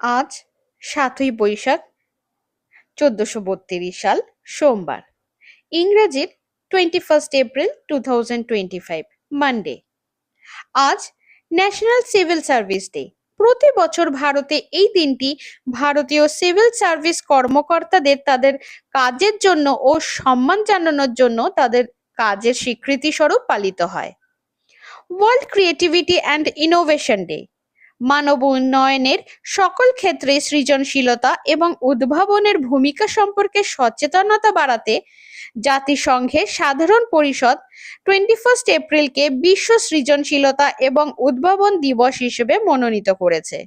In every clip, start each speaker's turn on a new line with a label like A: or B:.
A: আজ সাতই বৈশাখ, চোদ্দশো বত্রিশ সাল সোমবার। ইংরেজির twenty first April two thousand twenty five Monday আজ ন্যাশনাল সিভিল সার্ভিস ডে প্রতি বছর ভারতে এই দিনটি ভারতীয় সিভিল সার্ভিস কর্মকর্তাদের তাদের কাজের জন্য ও সম্মান জানানোর জন্য তাদের কাজের স্বীকৃতি স্বরূপ পালিত হয়। World creativity and innovation day মানব উন্নয়নের সকল ক্ষেত্রে সৃজনশীলতা এবং উদ্ভাবনের ভূমিকা সম্পর্কে সচেতনতা বাড়াতে জাতিসংঘের সাধারণ পরিষদ টোয়েন্টি ফার্স্ট এপ্রিলকে বিশ্ব সৃজনশীলতা এবং উদ্ভাবন দিবস হিসেবে মনোনীত করেছে।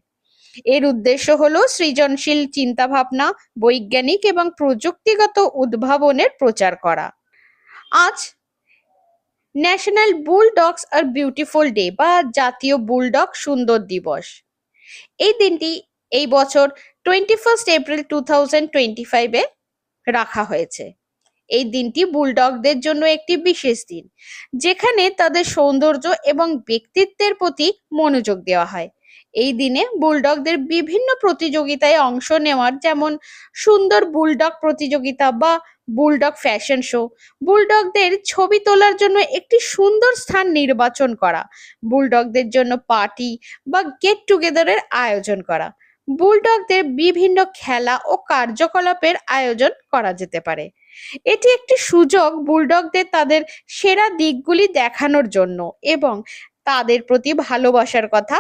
A: এর উদ্দেশ্য হল সৃজনশীল চিন্তাভাবনা, বৈজ্ঞানিক এবং প্রযুক্তিগত উদ্ভাবনের প্রচার করা। আজ national bulldogs are beautiful day বা জাতীয় বুলডগ সুন্দর দিবস। এই দিনটি এই বছর twenty first April two thousand twenty ফাইভে রাখা হয়েছে। এই দিনটি বুলডগদের জন্য একটি বিশেষ দিন, যেখানে তাদের সৌন্দর্য এবং ব্যক্তিত্বের প্রতি মনোযোগ দেওয়া হয়। এই দিনে বুলডগদের বিভিন্ন প্রতিযোগিতায় অংশ নেওয়ার যেমন সুন্দর বুলডগ প্রতিযোগিতা বা বুলডগ ফ্যাশন শো বুলডগদের ছবি তোলার জন্য একটি সুন্দর স্থান নির্বাচন করা। বুলডগদের জন্য পার্টি বা গেট টুগেদারের আয়োজন করা। বুলডগদের বিভিন্ন খেলা ও কার্যকলাপের আয়োজন করা যেতে পারে। এটি একটি সুযোগ বুলডগদের তাদের সেরা দিকগুলি দেখানোর জন্য এবং তাদের প্রতি ভালোবাসার কথা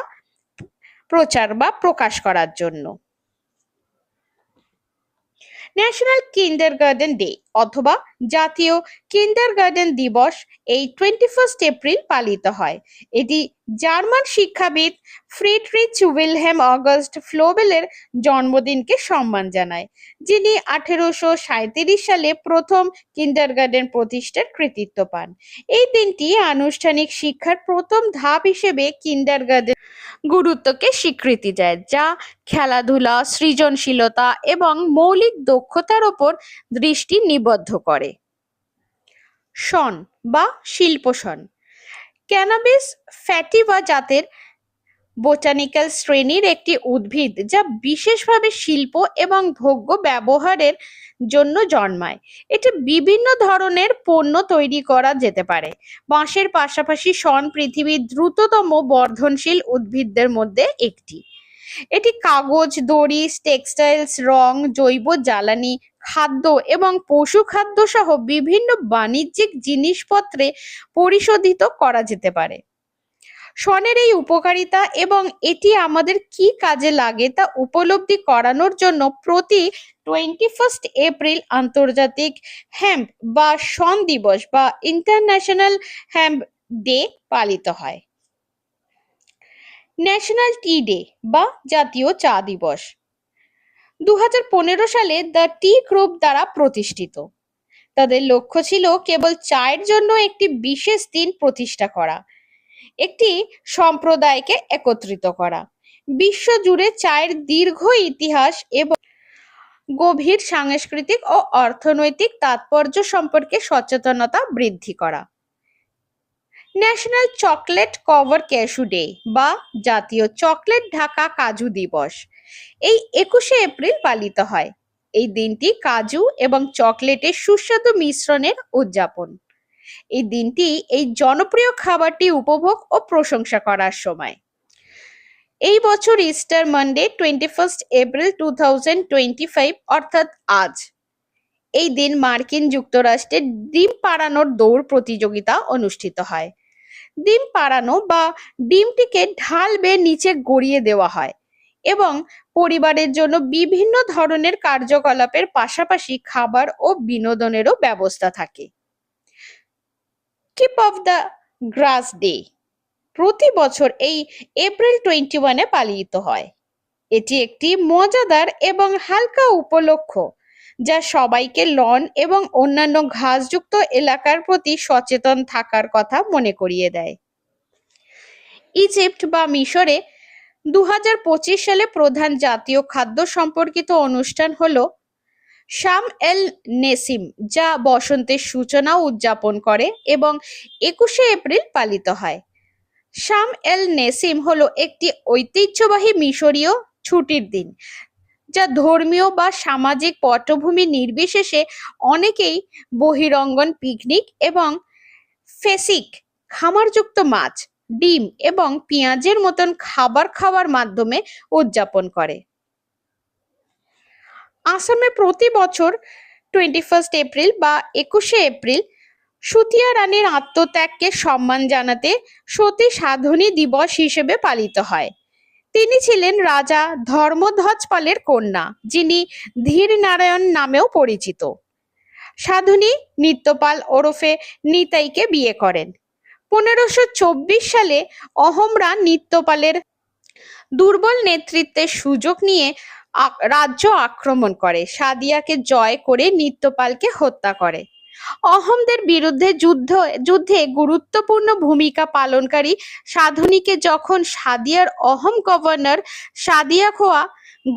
A: প্রচার বা প্রকাশ করার জন্য। ন্যাশনাল কিন্ডার গার্ডেন ডে অথবা জাতীয় কিন্ডার গার্ডেন দিবস এই টোয়েন্টি ফার্স্ট এপ্রিল পালিত হয়। এটি জার্মান শিক্ষাবিদ ফ্রিডরিচ উইলহেম অগস্ট ফ্লোবেলের জন্মদিনকে সম্মান জানায়, যিনি আঠেরোশো সালে প্রথম কিন্ডার গার্ডেন প্রতিষ্ঠার কৃতিত্ব পান। এই দিনটি আনুষ্ঠানিক শিক্ষার প্রথম ধাপ হিসেবে কিন্ডার গার্ডেন গুরুত্বকে স্বীকৃতি দেয়, যা খেলাধুলা, সৃজনশীলতা এবং মৌলিক দক্ষতার ওপর দৃষ্টি নিবদ্ধ করে। শন বা শিল্প শিল্পশন ক্যানাবিস ফ্যাটিভা জাতের বোটানিক্যাল শ্রেণির একটি উদ্ভিদ যা বিশেষভাবে শিল্প এবং ভোগ্য ব্যবহারের জন্য জন্মায়। এটি বিভিন্ন ধরনের পণ্য তৈরি করা যেতে পারে। বাঁশের পাশাপাশি শন পৃথিবীর দ্রুততম বর্ধনশীল উদ্ভিদদের মধ্যে একটি। এটি কাগজ, দড়ি, টেক্সটাইলস, রং, জৈব, জ্বালানি খাদ্য এবং পশু খাদ্য সহ বিভিন্ন বাণিজ্যিক জিনিসপত্রে পরিশোধিত করা যেতে পারে। শনের এই উপকারিতা এবং এটি আমাদের কি কাজে লাগে তা উপলব্ধি করানোর জন্য প্রতি টোয়েন্টি ফার্স্ট এপ্রিল আন্তর্জাতিক হ্যাম্প বা শন দিবস বা ইন্টারন্যাশনাল হ্যাম্প ডে পালিত হয়। ন্যাশনাল টি ডে বা জাতীয় চা দিবস। দু হাজার পনেরো সালে দ্য টি গ্রুপ দ্বারা প্রতিষ্ঠিত। তাদের লক্ষ্য ছিল কেবল চায়ের জন্য একটি বিশেষ দিন প্রতিষ্ঠা করা, একটি সম্প্রদায়কে একত্রিত করা বিশ্বজুড়ে চায়ের দীর্ঘ ইতিহাস এবং গভীর সাংস্কৃতিক ও অর্থনৈতিক তাৎপর্য সম্পর্কে সচেতনতা বৃদ্ধি করা। National chocolate cover cashew day বা জাতীয় চকলেট ঢাকা কাজু দিবস এই একুশে এপ্রিল পালিত হয়। এই দিনটি কাজু এবং চকলেটের সুস্বাদু মিশ্রণের উদযাপন। এই দিনটি এই জনপ্রিয় খাবারটি উপভোগ ও প্রশংসা করার সময়। এই বছর Easter Monday twenty first April two thousand twenty five অর্থাৎ আজ। এই দিন মার্কিন যুক্তরাষ্ট্রে ডিম পাড়ানোর দৌড় প্রতিযোগিতা অনুষ্ঠিত হয়। ডিম পাড়ানো বা ডিমটিকে ঢাল বেয়ে নিচে গড়িয়ে দেওয়া হয়। এবং পরিবারের জন্য বিভিন্ন ধরনের কার্যকলাপের পাশাপাশি খাবার ও বিনোদনেরও ব্যবস্থা থাকে। Keep off the grass day প্রতি বছর এই এপ্রিল টোয়েন্টি ওয়ানে পালিত হয়। এটি একটি মজাদার এবং হালকা উপলক্ষ, যা সবাইকে লন এবং অন্যান্য ঘাসযুক্ত এলাকার প্রতি সচেতন থাকার কথা মনে করিয়ে দেয়। ইজিপ্ট বা মিশরে দু হাজার পঁচিশ সালে প্রধান জাতীয় খাদ্য সম্পর্কিত অনুষ্ঠান হল শাম এল নেসিম, যা বসন্তের সূচনা উদযাপন করে এবং একুশে এপ্রিল পালিত হয়। শাম এল নেসিম হলো একটি ঐতিহ্যবাহী মিশরীয় ছুটির দিন, যা ধর্মীয় বা সামাজিক পটভূমি নির্বিশেষে অনেকেই বহিরঙ্গন পিকনিক এবং ফেসিক, খামারযুক্ত মাছ ডিম এবং পেঁয়াজের মতন খাবার খাওয়ার মাধ্যমে উদযাপন করে। আসামে প্রতি বছর টোয়েন্টি ফার্স্ট এপ্রিল বা একুশে এপ্রিল সুতিয়া রানীর আত্মত্যাগকে সম্মান জানাতে সতী সাধনী দিবস হিসেবে পালিত হয়। তিনি ছিলেন রাজা ধর্মধ্বজ পালের কন্যা, যিনি ধীর নারায়ণ নামেও পরিচিত। সাধনী নিত্যপাল ওরফে নিতাইকে বিয়ে করেন। পনেরোশো সালে অহমরা নিত্যপালের দুর্বল নেতৃত্বের সুযোগ নিয়ে রাজ্য আক্রমণ করে। সাদিয়াকে জয় করে নিত্যপালকে হত্যা করে। অহমদের বিরুদ্ধে যুদ্ধ, যুদ্ধে গুরুত্বপূর্ণ ভূমিকা পালনকারী সাধনীকে যখন সাদিয়ার অহম গভর্নর সাদিয়া খোয়া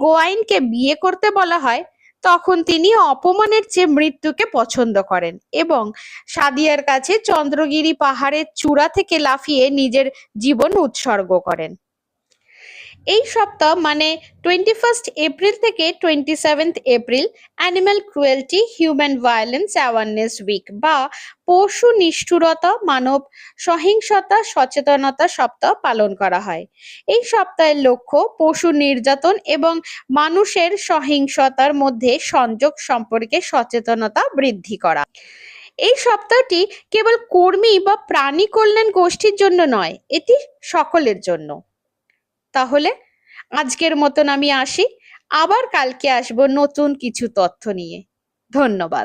A: গোয়াইনকে বিয়ে করতে বলা হয় তখন তিনি অপমানের চেয়ে মৃত্যুকে পছন্দ করেন এবং সাদিয়ার কাছে চন্দ্রগিরি পাহাড়ের চূড়া থেকে লাফিয়ে নিজের জীবন উৎসর্গ করেন। এই সপ্তাহ মানে টোয়েন্টি ফার্স্ট এপ্রিল থেকে twenty seventh April animal cruelty human violence awareness week বা পশু নিষ্ঠুরতা, মানব সহিংসতা, সচেতনতা সপ্তাহ পালন করা হয়। এই সপ্তাহের লক্ষ্য পশু নির্যাতন এবং মানুষের সহিংসতার মধ্যে সংযোগ সম্পর্কে সচেতনতা বৃদ্ধি করা। এই সপ্তাহটি কেবল কর্মী বা প্রাণী কল্যাণ গোষ্ঠীর জন্য নয়, এটি সকলের জন্য। তাহলে আজকের মতন আমি আসি। আবার কালকে আসব নতুন কিছু তথ্য নিয়ে। ধন্যবাদ।